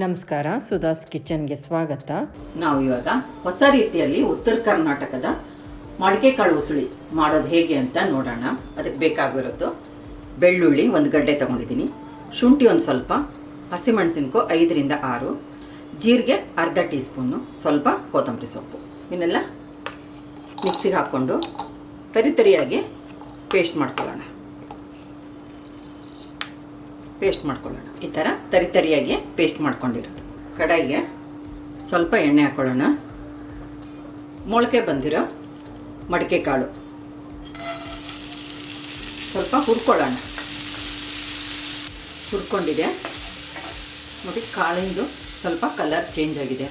ನಮಸ್ಕಾರ ಸುಧಾಸ್ ಕಿಚನ್ಗೆ ಸ್ವಾಗತ. ನಾವು ಇವಾಗ ಹೊಸ ರೀತಿಯಲ್ಲಿ ಉತ್ತರ ಕರ್ನಾಟಕದ ಮಡಿಕೆ ಕಾಳು ಉಸುಳಿ ಮಾಡೋದು ಹೇಗೆ ಅಂತ ನೋಡೋಣ. ಅದಕ್ಕೆ ಬೇಕಾಗಿರೋದು ಬೆಳ್ಳುಳ್ಳಿ ಒಂದು ಗಡ್ಡೆ ತಗೊಂಡಿದ್ದೀನಿ. ಶುಂಠಿ ಒಂದು ಸ್ವಲ್ಪ, ಹಸಿಮೆಣಸಿನ್ಕೋ ಐದರಿಂದ ಆರು, ಜೀರಿಗೆ ಅರ್ಧ ಟೀ ಸ್ಪೂನು ಸ್ವಲ್ಪ ಕೊತ್ತಂಬರಿ ಸೊಪ್ಪು. ಇನ್ನೆಲ್ಲ ಮಿಕ್ಸಿಗೆ ಹಾಕ್ಕೊಂಡು ತರಿ ತರಿಯಾಗಿ ಪೇಸ್ಟ್ ಮಾಡ್ಕೊಳ್ಳೋಣ. ಪೇಸ್ಟ್ ಮಾಡ್ಕೊಳ್ಳೋಣ. ಈ ಥರ ತರಿ ತರಿಯಾಗಿ ಪೇಸ್ಟ್ ಮಾಡ್ಕೊಂಡಿರೋದು. ಕಡಾಯಿಗೆ ಸ್ವಲ್ಪ ಎಣ್ಣೆ ಹಾಕೊಳ್ಳೋಣ. ಮೊಳಕೆ ಬಂದಿರೋ ಮಡಿಕೆ ಕಾಳು. ಸ್ವಲ್ಪ ಹುರ್ಕೊಳ್ಳೋಣ. ಹುರ್ಕೊಂಡಿದೆ. ನೋಡಿ, ಕಾಳಿಂದು ಸ್ವಲ್ಪ ಕಲರ್ ಚೇಂಜ್ ಆಗಿದೆ.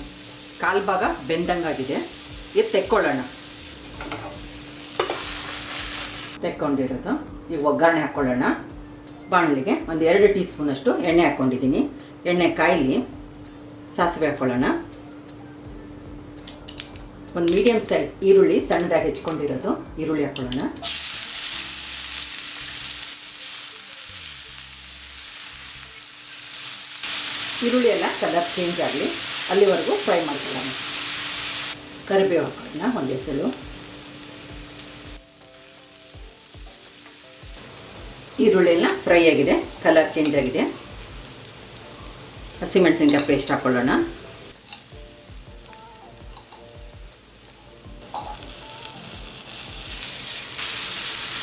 ಕಾಲು ಭಾಗ ಬೆಂದಂಗಾಗಿದೆ ಇದು ತೆಕ್ಕೊಳ್ಳೋಣ. ತೆಕ್ಕೊಂಡಿರೋದು. ಈಗ ಒಗ್ಗರಣೆ ಹಾಕ್ಕೊಳ್ಳೋಣ ಬಾಣಲಿಗೆ ಒಂದು ಎರಡು ಟೀ ಸ್ಪೂನಷ್ಟು ಎಣ್ಣೆ ಹಾಕ್ಕೊಂಡಿದ್ದೀನಿ. ಎಣ್ಣೆ ಕಾಯಿಲಿ ಸಾಸಿವೆ ಹಾಕ್ಕೊಳ್ಳೋಣ ಒಂದು ಮೀಡಿಯಮ್ ಸೈಜ್ ಈರುಳ್ಳಿ ಸಣ್ಣದಾಗಿ ಹೆಚ್ಕೊಂಡಿರೋದು ಈರುಳ್ಳಿ ಹಾಕ್ಕೊಳ್ಳೋಣ ಈರುಳ್ಳಿ ಎಲ್ಲ ಕಲರ್ ಚೇಂಜ್ ಆಗಲಿ, ಅಲ್ಲಿವರೆಗೂ ಫ್ರೈ ಮಾಡ್ಕೊಳ್ಳೋಣ. ಕರಿಬೇವು ಹಾಕೋಣ ಒಂದು ಎಸಳು ಈರುಳ್ಳಿ ಎಲ್ಲ ಫ್ರೈ ಆಗಿದೆ ಕಲರ್ ಚೇಂಜ್ ಆಗಿದೆ. ಹಸಿಮೆಣಸಿನ್ಕಾಯಿ ಪೇಸ್ಟ್ ಹಾಕ್ಕೊಳ್ಳೋಣ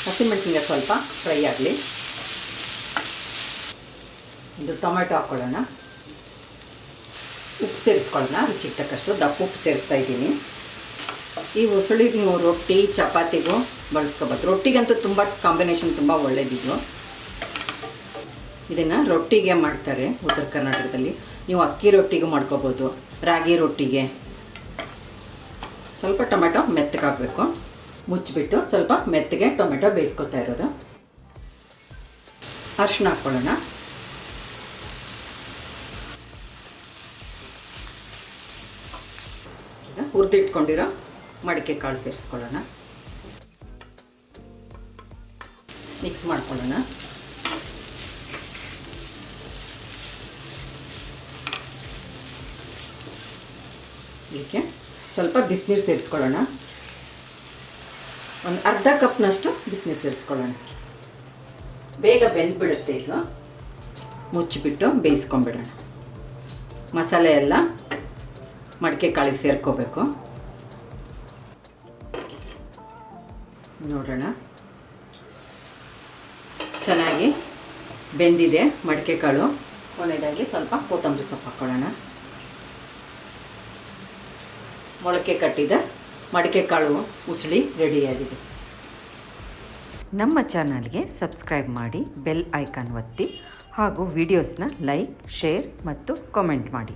ಹಸಿಮೆಣಸಿನ್ಕಾಯಿ ಸ್ವಲ್ಪ ಫ್ರೈ ಆಗಲಿ. ಒಂದು ಟೊಮೆಟೊ ಹಾಕ್ಕೊಳ್ಳೋಣ ಉಪ್ಪು ಸೇರಿಸ್ಕೊಳ್ಳೋಣ, ರುಚಿಗೆ ತಕ್ಕಷ್ಟು ದಪ್ಪ ಉಪ್ಪು ಸೇರಿಸ್ತಾ ಇದ್ದೀನಿ. ಈ ಉಸುಳಿಗೆ ನೀವು ರೊಟ್ಟಿ, ಚಪಾತಿಗೂ ಬಳಸ್ಕೋಬೋದು. ರೊಟ್ಟಿಗಂತೂ ತುಂಬ ಕಾಂಬಿನೇಷನ್ ತುಂಬ ಒಳ್ಳೆಯದಿದ್ದು ಇದನ್ನು ರೊಟ್ಟಿಗೆ ಮಾಡ್ತಾರೆ ಉತ್ತರ ಕರ್ನಾಟಕದಲ್ಲಿ. ನೀವು ಅಕ್ಕಿ ರೊಟ್ಟಿಗೂ ಮಾಡ್ಕೋಬೋದು, ರಾಗಿ ರೊಟ್ಟಿಗೆ. ಸ್ವಲ್ಪ ಟೊಮೆಟೊ ಮೆತ್ತಗೆ ಹಾಕಬೇಕು. ಮುಚ್ಚಿಬಿಟ್ಟು ಸ್ವಲ್ಪ ಮೆತ್ತಗೆ ಟೊಮೆಟೊ ಬೇಯಿಸ್ಕೊತಾ ಇರೋದು. ಅರ್ಶಿನ ಹಾಕ್ಕೊಳ್ಳೋಣ. ಹುರಿದಿಟ್ಕೊಂಡಿರೋ ಮಡಿಕೆ ಕಾಳು ಸೇರಿಸ್ಕೊಳ್ಳೋಣ. ಮಿಕ್ಸ್ ಮಾಡ್ಕೊಳ್ಳೋಣ. ಇದಕ್ಕೆ ಸ್ವಲ್ಪ ಬಿಸಿನೀರು ಸೇರಿಸ್ಕೊಳ್ಳೋಣ. ಒಂದು ಅರ್ಧ ಕಪ್ನಷ್ಟು ಬಿಸಿನೀರು ಸೇರಿಸ್ಕೊಳ್ಳೋಣ. ಬೇಗ ಬೆಂದ್ಬಿಡುತ್ತೆ ಇದು. ಮುಚ್ಚಿಬಿಟ್ಟು ಬೇಯಿಸ್ಕೊಂಬಿಡೋಣ ಮಸಾಲೆ ಎಲ್ಲ ಮಡಿಕೆ ಕಾಳಿಗೆ ಸೇರ್ಕೋಬೇಕು. ನೋಡೋಣ. ಚೆನ್ನಾಗಿ ಬೆಂದಿದೆ ಮಡಿಕೆ ಕಾಳು. ಕೊನೆಯದಾಗಿ ಸ್ವಲ್ಪ ಕೊತ್ತಂಬರಿ ಸೊಪ್ಪು ಹಾಕ್ಕೊಳ್ಳೋಣ ಮೊಳಕೆ ಕಟ್ಟಿದ ಮಡಿಕೆ ಕಾಳು ಉಸುಳಿ ರೆಡಿಯಾಗಿದೆ ನಮ್ಮ ಚಾನಲ್ಗೆ ಸಬ್ಸ್ಕ್ರೈಬ್ ಮಾಡಿ ಬೆಲ್ ಐಕಾನ್ ಒತ್ತಿ ಹಾಗೂ ವಿಡಿಯೋಸ್ನ ಲೈಕ್, ಶೇರ್ ಮತ್ತು ಕಾಮೆಂಟ್ ಮಾಡಿ.